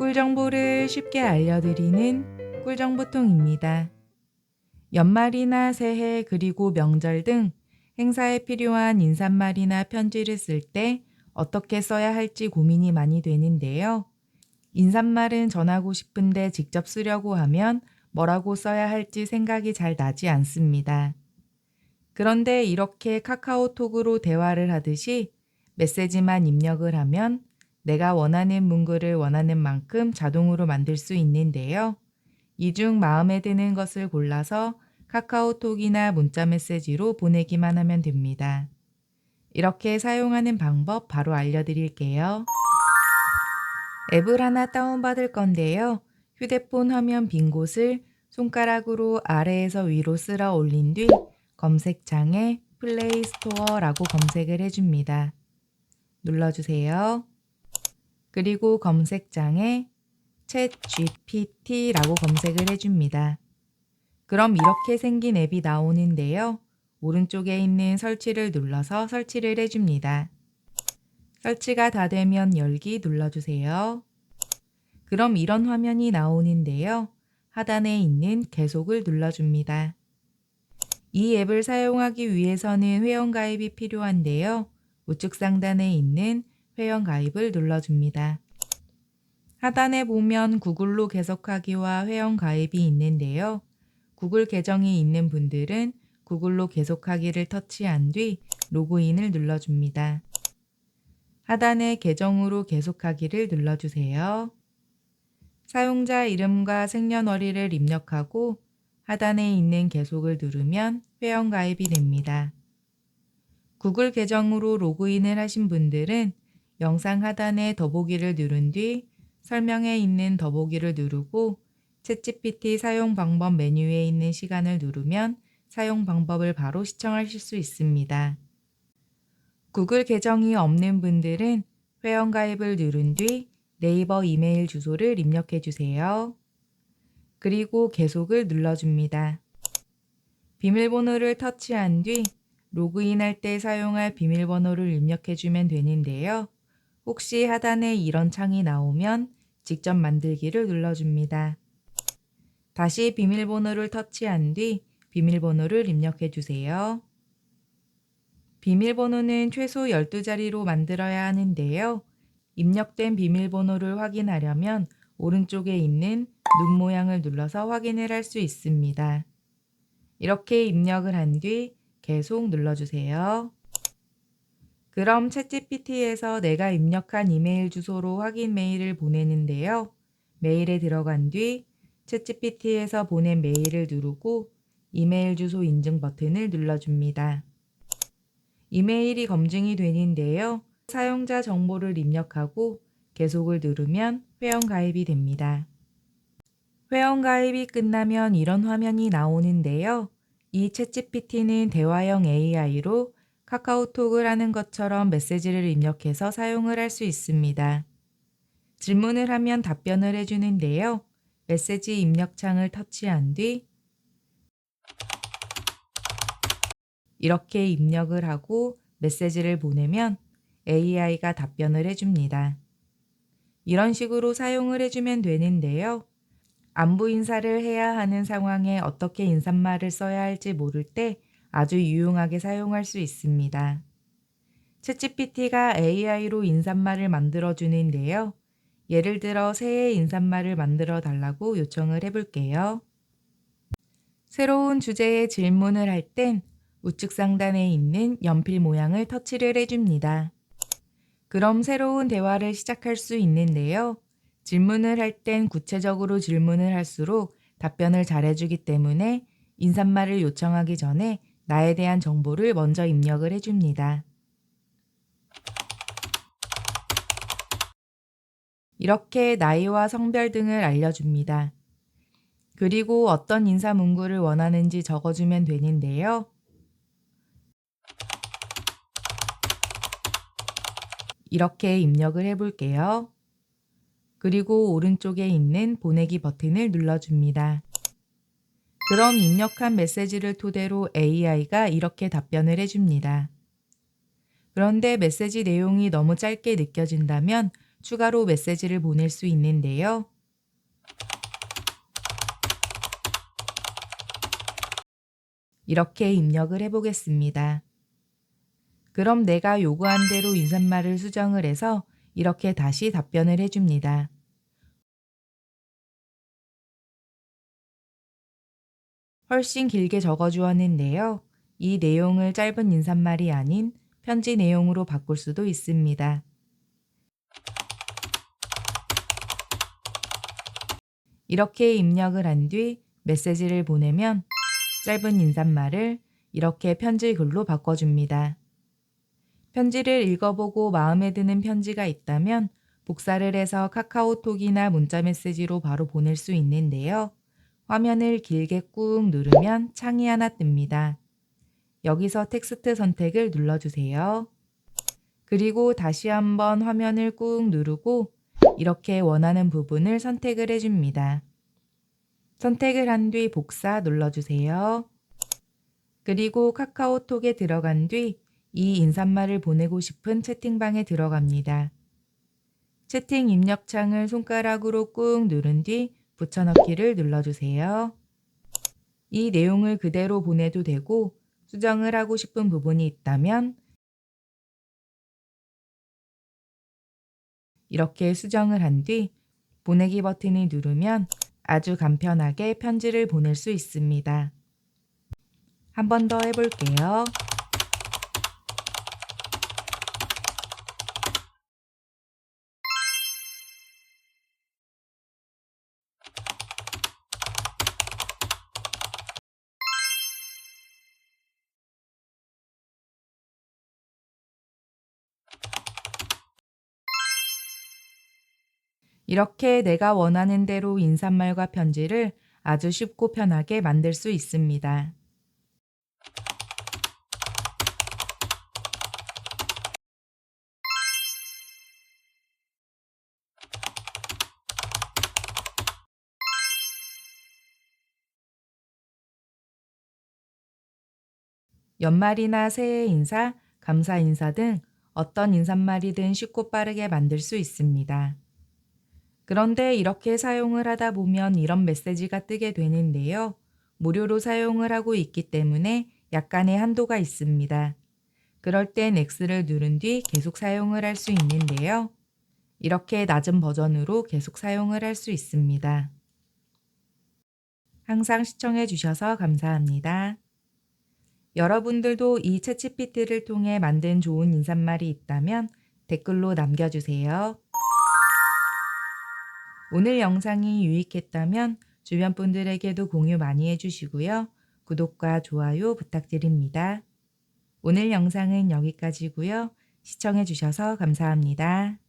꿀 정보를 쉽게 알려드리는 꿀정보통입니다. 연말이나 새해 그리고 명절 등 행사에 필요한 인사말이나 편지를 쓸 때 어떻게 써야 할지 고민이 많이 되는데요. 인사말은 전하고 싶은데 직접 쓰려고 하면 뭐라고 써야 할지 생각이 잘 나지 않습니다. 그런데 이렇게 카카오톡으로 대화를 하듯이 메시지만 입력을 하면 내가 원하는 문구를 원하는 만큼 자동으로 만들 수 있는데요. 이 중 마음에 드는 것을 골라서 카카오톡이나 문자 메시지로 보내기만 하면 됩니다. 이렇게 사용하는 방법 바로 알려드릴게요. 앱을 하나 다운받을 건데요. 휴대폰 화면 빈 곳을 손가락으로 아래에서 위로 쓸어 올린 뒤 검색창에 플레이 스토어라고 검색을 해줍니다. 눌러주세요. 그리고 검색창에 챗 GPT라고 검색을 해줍니다. 그럼 이렇게 생긴 앱이 나오는데요. 오른쪽에 있는 설치를 눌러서 설치를 해줍니다. 설치가 다 되면 열기 눌러주세요. 그럼 이런 화면이 나오는데요. 하단에 있는 계속을 눌러줍니다. 이 앱을 사용하기 위해서는 회원가입이 필요한데요. 우측 상단에 있는 회원가입을 눌러줍니다. 하단에 보면 구글로 계속하기와 회원가입이 있는데요. 구글 계정이 있는 분들은 구글로 계속하기를 터치한 뒤 로그인을 눌러줍니다. 하단에 계정으로 계속하기를 눌러주세요. 사용자 이름과 생년월일을 입력하고 하단에 있는 계속을 누르면 회원가입이 됩니다. 구글 계정으로 로그인을 하신 분들은 영상 하단에 더보기를 누른 뒤 설명에 있는 더보기를 누르고 챗GPT 사용 방법 메뉴에 있는 시간을 누르면 사용 방법을 바로 시청하실 수 있습니다. 구글 계정이 없는 분들은 회원가입을 누른 뒤 네이버 이메일 주소를 입력해 주세요. 그리고 계속을 눌러줍니다. 비밀번호를 터치한 뒤 로그인할 때 사용할 비밀번호를 입력해 주면 되는데요. 혹시 하단에 이런 창이 나오면 직접 만들기를 눌러줍니다. 다시 비밀번호를 터치한 뒤 비밀번호를 입력해 주세요. 비밀번호는 최소 12자리로 만들어야 하는데요. 입력된 비밀번호를 확인하려면 오른쪽에 있는 눈 모양을 눌러서 확인을 할 수 있습니다. 이렇게 입력을 한 뒤 계속 눌러주세요. 그럼 챗GPT에서 내가 입력한 이메일 주소로 확인 메일을 보내는데요. 메일에 들어간 뒤 챗GPT에서 보낸 메일을 누르고 이메일 주소 인증 버튼을 눌러줍니다. 이메일이 검증이 되는데요. 사용자 정보를 입력하고 계속을 누르면 회원 가입이 됩니다. 회원 가입이 끝나면 이런 화면이 나오는데요. 이 챗GPT는 대화형 AI로 카카오톡을 하는 것처럼 메시지를 입력해서 사용을 할 수 있습니다. 질문을 하면 답변을 해주는데요. 메시지 입력 창을 터치한 뒤 이렇게 입력을 하고 메시지를 보내면 AI가 답변을 해줍니다. 이런 식으로 사용을 해주면 되는데요. 안부 인사를 해야 하는 상황에 어떻게 인사말을 써야 할지 모를 때 아주 유용하게 사용할 수 있습니다. 챗GPT가 AI로 인사말을 만들어 주는데요. 예를 들어 새해 인사말을 만들어 달라고 요청을 해볼게요. 새로운 주제의 질문을 할 땐 우측 상단에 있는 연필 모양을 터치를 해줍니다. 그럼 새로운 대화를 시작할 수 있는데요. 질문을 할 땐 구체적으로 질문을 할수록 답변을 잘해주기 때문에 인사말을 요청하기 전에 나에 대한 정보를 먼저 입력을 해줍니다. 이렇게 나이와 성별 등을 알려줍니다. 그리고 어떤 인사 문구를 원하는지 적어주면 되는데요. 이렇게 입력을 해볼게요. 그리고 오른쪽에 있는 보내기 버튼을 눌러줍니다. 그럼 입력한 메시지를 토대로 AI가 이렇게 답변을 해줍니다. 그런데 메시지 내용이 너무 짧게 느껴진다면 추가로 메시지를 보낼 수 있는데요. 이렇게 입력을 해보겠습니다. 그럼 내가 요구한 대로 인사말을 수정을 해서 이렇게 다시 답변을 해줍니다. 훨씬 길게 적어 주었는데요. 이 내용을 짧은 인사말이 아닌 편지 내용으로 바꿀 수도 있습니다. 이렇게 입력을 한 뒤 메시지를 보내면 짧은 인사말을 이렇게 편지 글로 바꿔줍니다. 편지를 읽어보고 마음에 드는 편지가 있다면 복사를 해서 카카오톡이나 문자 메시지로 바로 보낼 수 있는데요. 화면을 길게 꾹 누르면 창이 하나 뜹니다. 여기서 텍스트 선택을 눌러주세요. 그리고 다시 한번 화면을 꾹 누르고 이렇게 원하는 부분을 선택을 해줍니다. 선택을 한 뒤 복사 눌러주세요. 그리고 카카오톡에 들어간 뒤 이 인사말을 보내고 싶은 채팅방에 들어갑니다. 채팅 입력창을 손가락으로 꾹 누른 뒤 붙여넣기를 눌러주세요. 이 내용을 그대로 보내도 되고 수정을 하고 싶은 부분이 있다면 이렇게 수정을 한 뒤 보내기 버튼을 누르면 아주 간편하게 편지를 보낼 수 있습니다. 한 번 더 해볼게요. 이렇게 내가 원하는 대로 인사말과 편지를 아주 쉽고 편하게 만들 수 있습니다. 연말이나 새해 인사, 감사 인사 등 어떤 인사말이든 쉽고 빠르게 만들 수 있습니다. 그런데 이렇게 사용을 하다 보면 이런 메시지가 뜨게 되는데요. 무료로 사용을 하고 있기 때문에 약간의 한도가 있습니다. 그럴 땐 X를 누른 뒤 계속 사용을 할 수 있는데요. 이렇게 낮은 버전으로 계속 사용을 할 수 있습니다. 항상 시청해 주셔서 감사합니다. 여러분들도 이 채치피트를 통해 만든 좋은 인사말이 있다면 댓글로 남겨주세요. 오늘 영상이 유익했다면 주변 분들에게도 공유 많이 해주시고요. 구독과 좋아요 부탁드립니다. 오늘 영상은 여기까지고요. 시청해주셔서 감사합니다.